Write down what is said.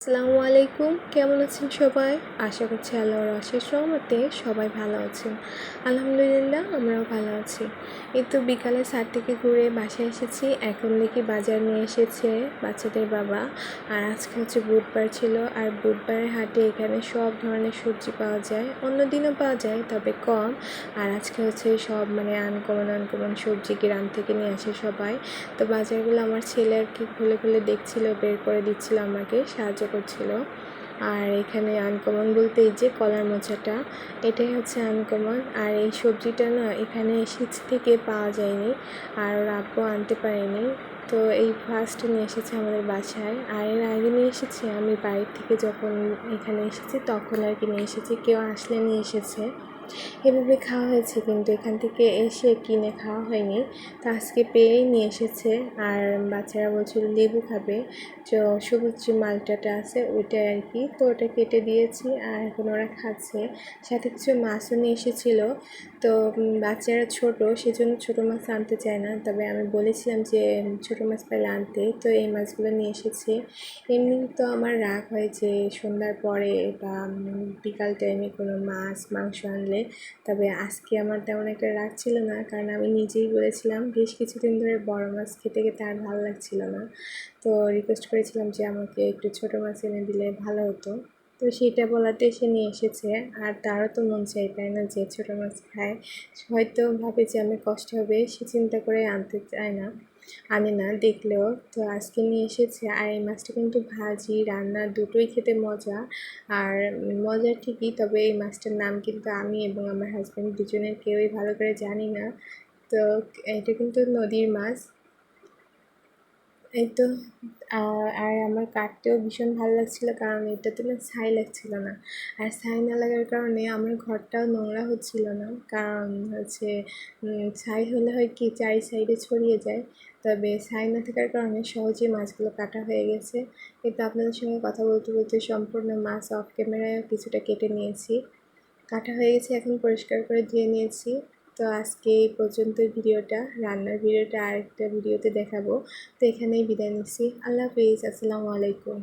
আসসালামু আলাইকুম। কেমন আছেন সবাই? আশা করছি আল্লাহর অশেষ রহমতে সবাই ভালো আছেন। আলহামদুলিল্লাহ, আমরাও ভালো আছি। এই তো বিকালে সার থেকে ঘুরে বাসায় এসেছি। এখন দেখি বাজার নিয়ে এসেছে বাচ্চাদের বাবা। আর আজকে হচ্ছে বুধবার ছিল। আর বুধবারের হাটে এখানে সব ধরনের সবজি পাওয়া যায়। অন্য দিনও পাওয়া যায়, তবে কম। আর আজকে হচ্ছে সব মানে আনকমন আনকমন সবজি গ্রাম থেকে নিয়ে আসে সবাই। তো বাজারগুলো আমার ছেলে আর কি খুলে খুলে দেখছিল, বের করে দিচ্ছিল আমাকে সাহায্য করছিল। আর এখানে আনকমন বলতে এই যে কলার মোচাটা, এটাই হচ্ছে আনকমন। আর এই সবজিটা না এখানে শীত থেকে পাওয়া যায়নি আর ওর আব্বু আনতে পারেনি। তো এই ফার্স্ট নিয়ে এসেছে আমাদের বাসায়। আর এর আগে নিয়ে এসেছি আমি বাড়ির থেকে যখন এখানে এসেছি, তখন আর কি নিয়ে এসেছি। কেউ আসলে নিয়ে এসেছে। এভাবে খাওয়া হয়েছে কিন্তু এখান থেকে এসে কিনে খাওয়া হয়নি। তো আজকে পেয়েই নিয়ে এসেছে আর বাচ্চারা বলছিল লেবু খাবে। তো সবুজ যে মালটাটা আছে ওইটাই আর কি। তো ওটা কেটে দিয়েছি আর এখন ওরা খাচ্ছে। সাথে কিছু মাছও নিয়ে এসেছিল। তো বাচ্চারা ছোট, সেজন্য ছোটো মাছ আনতে চায় না। তবে আমি বলেছিলাম যে ছোটো মাছ পাইলে আনতে। তো এই মাছগুলো নিয়ে এসেছি। এমনি তো আমার রাগ হয় যে সন্ধ্যার পরে বা বিকাল টাইমে কোনো মাছ, মাংস আনলে তবে আজকে আমার তেমন একটা রাগ ছিল না, কারণ আমি নিজেই বলেছিলাম, বেশ কিছুদিন ধরে বড় মাছ খেতে খেতে আর ভালো লাগছিল না। তো রিকোয়েস্ট করেছিলাম যে আমাকে একটু ছোট মাছ এনে দিলে ভালো হতো। তো সেটা বলাতে সে নিয়ে এসেছে, আর তারও তো মন চাই তাই না যে ছোটো মাছ খায়। হয়তো ভাবে যে আমি কষ্ট হবে, সে চিন্তা করে আনতে চায় না। আনে না দেখলেও তো আজকে নিয়ে এসেছে। আর এই মাছটা কিন্তু ভাজি, রান্না দুটোই খেতে মজা। আর মজা ঠিকই, তবে এই মাছটার নাম কিন্তু আমি এবং আমার হাজব্যান্ড দুজনের কেউই ভালো করে জানি না। তো এটা কিন্তু নদীর মাছ। এই তো, আর আমার কাটতেও ভীষণ ভালো লাগছিল কারণ এটাতে না ছাই লাগছিল না। আর ছাই না লাগার কারণে আমার ঘরটাও নোংরা হচ্ছিল না। কারণ হচ্ছে ছাই হলে হয় কি চারি সাইডে ছড়িয়ে যায়। তবে ছাই না থাকার কারণে সহজেই মাছগুলো কাটা হয়ে গেছে। কিন্তু আপনাদের সঙ্গে কথা বলতে বলতে সম্পূর্ণ মাছ অফ ক্যামেরায় কিছুটা কেটে নিয়েছি। কাটা হয়ে গেছে, এখন পরিষ্কার করে ধুয়ে নিয়েছি। তো আজকে এই পর্যন্ত ভিডিওটা। রান্নার ভিডিওটা আরেকটা ভিডিওতে দেখাবো। তো এখানেই বিদায় নিচ্ছি। আল্লাহ হাফিজ। আসসালামু আলাইকুম।